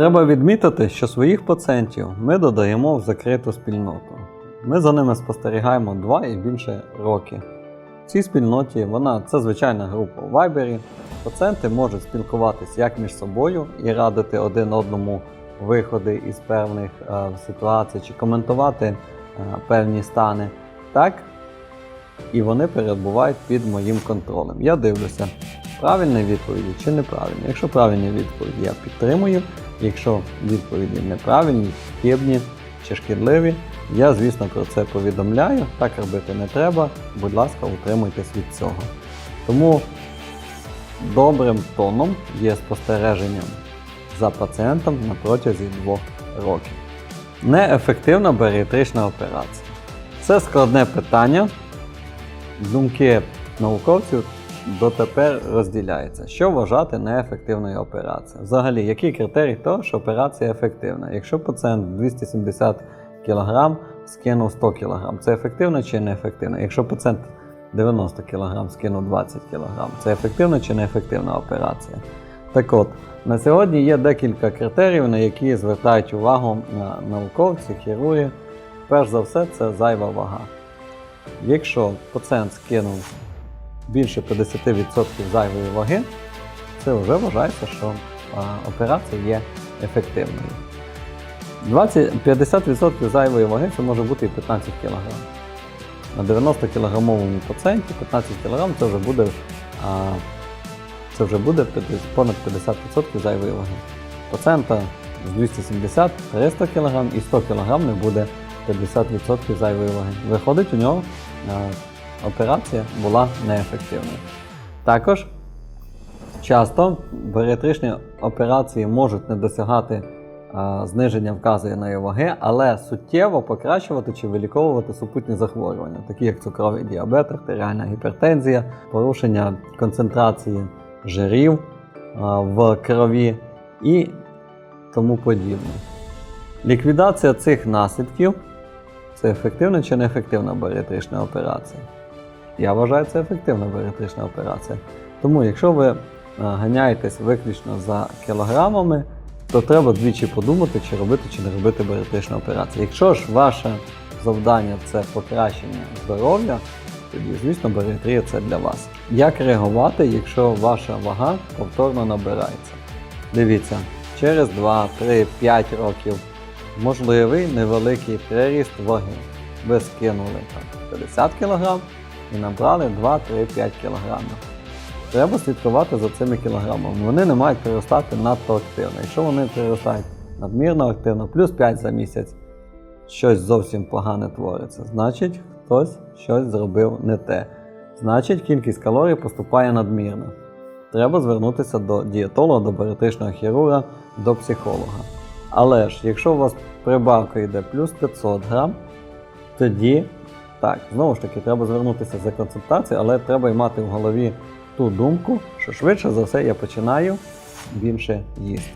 Треба відмітити, що своїх пацієнтів ми додаємо в закриту спільноту. Ми за ними спостерігаємо 2 і більше роки. В цій спільноті вона це звичайна група у Вайбері. Пацієнти можуть спілкуватись як між собою і радити один одному виходи із певних е, ситуацій чи коментувати е, певні стани, так і вони перебувають під моїм контролем. Я дивлюся, правильні відповіді чи неправильні. Якщо правильні відповіді, я підтримую. Якщо відповіді неправильні, хибні чи шкідливі, я, звісно, про це повідомляю. Так робити не треба. Будь ласка, утримуйтесь від цього. Тому добрим тоном є спостереження за пацієнтом на протязі двох років. Неефективна баріатрична операція. Це складне питання. Думки науковців дотепер розділяються. Що вважати неефективною операцією? Взагалі, який критерій того, що операція ефективна? Якщо пацієнт 270 кг скинув 100 кг, це ефективно чи неефективно? Якщо пацієнт 90 кг скинув 20 кг, це ефективна чи неефективна операція? Так от, на сьогодні є декілька критеріїв, на які звертають увагу на науковці, хірурги. Перш за все, це зайва вага. Якщо пацієнт скинув більше 50% зайвої ваги, це вже вважається, що операція є ефективною. 20, 50% зайвої ваги це може бути і 15 кг. На 90 кілограмовому пацієнті 15 кг це вже буде, а, це вже буде 50 понад 50% зайвої ваги. Пацієнта з 270 300 кг і 100 кг не буде 50% зайвої ваги. Виходить, у нього операція була неефективною. Також часто баріатричні операції можуть не досягати а, зниження вказаної ваги, але суттєво покращувати чи виліковувати супутні захворювання, такі як цукровий діабет, артеріальна гіпертензія, порушення концентрації жирів а, в крові і тому подібне. Ліквідація цих наслідків це ефективна чи неефективна баріатрична операція? Я вважаю, це ефективна баріатрична операція. Тому, якщо ви е, ганяєтесь виключно за кілограмами, то треба двічі подумати, чи робити чи не робити баріатричну операцію. Якщо ж ваше завдання це покращення здоров'я, тоді, звісно, баріатрія це для вас. Як реагувати, якщо ваша вага повторно набирається? Дивіться, через 2, 3, 5 років можливий невеликий приріст ваги. Ви скинули там, 50 кг і набрали 2, 3, 5 кг. Треба слідкувати за цими кілограмами. Вони не мають приростати надто активно. Якщо вони приростають надмірно активно, плюс 5 за місяць, щось зовсім погане твориться, значить хтось щось зробив не те. Значить, кількість калорій поступає надмірно. Треба звернутися до дієтолога, до баріатричного хірурга, до психолога. Але ж, якщо у вас прибавка йде плюс 500 грам, тоді так, знову ж таки, треба звернутися за консультацією, але треба й мати в голові ту думку, що швидше за все я починаю більше їсти.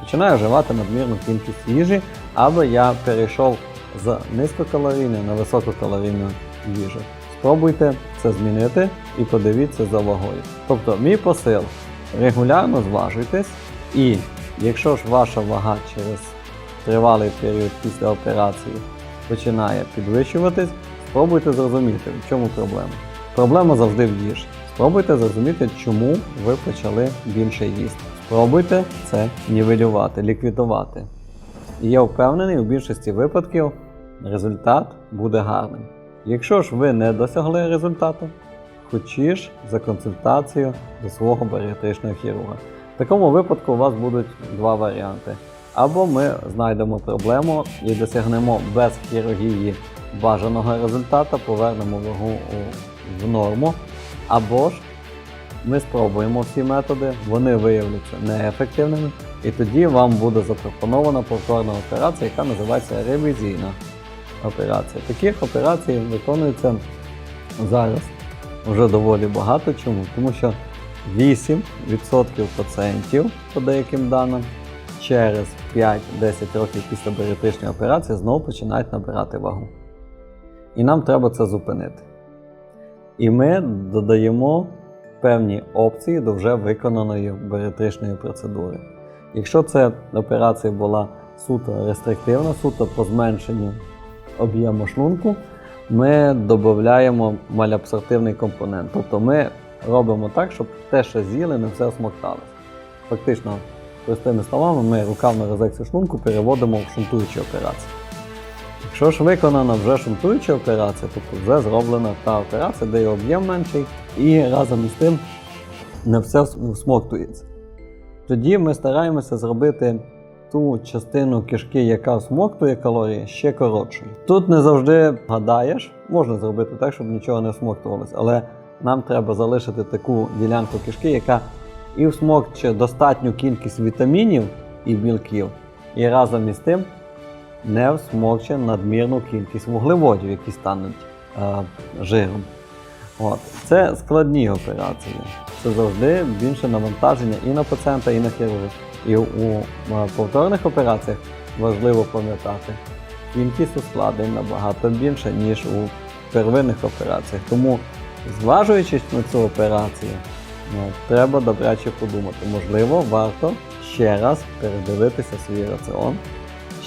Починаю вживати надмірну кількість їжі, або я перейшов з низькокалорійної на висококалорійну їжу. Спробуйте це змінити і подивіться за вагою. Тобто, мій посил регулярно зважуйтесь, і якщо ж ваша вага через тривалий період після операції починає підвищуватись, спробуйте зрозуміти, в чому проблема. Проблема завжди в їжі. Спробуйте зрозуміти, чому ви почали більше їсти. Спробуйте це нівелювати, ліквідувати. І я впевнений, у більшості випадків результат буде гарним. Якщо ж ви не досягли результату, хочеш за консультацією до свого баріатричного хірурга. В такому випадку у вас будуть два варіанти. Або ми знайдемо проблему і досягнемо без хірургії бажаного результату, повернемо вагу в норму. Або ж ми спробуємо всі методи, вони виявляться неефективними, і тоді вам буде запропонована повторна операція, яка називається ревізійна операція. Таких операцій виконується зараз вже доволі багато. Чому? Тому що 8% пацієнтів, по деяким даним, через 5-10 років після баріатричної операції знову починають набирати вагу. І нам треба це зупинити. І ми додаємо певні опції до вже виконаної баріатричної процедури. Якщо це операція була суто рестриктивна, суто по зменшенню об'єму шлунку, ми додаємо малябсортивний компонент. Тобто ми робимо так, щоб те, що з'їли, не все осмокталося. Фактично, простими словами, ми рукавну резекцію шлунку переводимо в шунтуючі операції. Якщо ж виконана вже шунтуюча операція, тобто вже зроблена та операція, де об'єм менший, і разом із тим не все всмоктується. Тоді ми стараємося зробити ту частину кишки, яка всмоктує калорії, ще коротшою. Тут не завжди гадаєш, можна зробити так, щоб нічого не всмоктувалося, але нам треба залишити таку ділянку кишки, яка і всмокче достатню кількість вітамінів і білків, і разом із тим не всмокче надмірну кількість вуглеводів, які стануть е, жиром. От. Це складні операції. Це завжди більше навантаження і на пацієнта, і на хірурга. І у е, повторних операціях важливо пам'ятати, кількість ускладнень набагато більше, ніж у первинних операціях. Тому, зважуючись на цю операцію, е, треба добряче подумати. Можливо, варто ще раз передивитися свій раціон,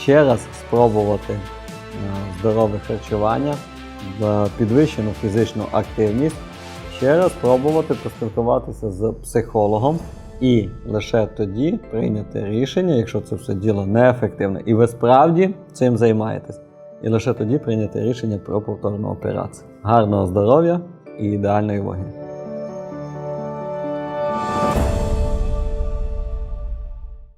ще раз спробувати е, здорове харчування, в підвищену фізичну активність, ще раз спробувати поспілкуватися з психологом і лише тоді прийняти рішення, якщо це все діло неефективне, і ви справді цим займаєтесь. І лише тоді прийняти рішення про повторну операцію. Гарного здоров'я і ідеальної ваги.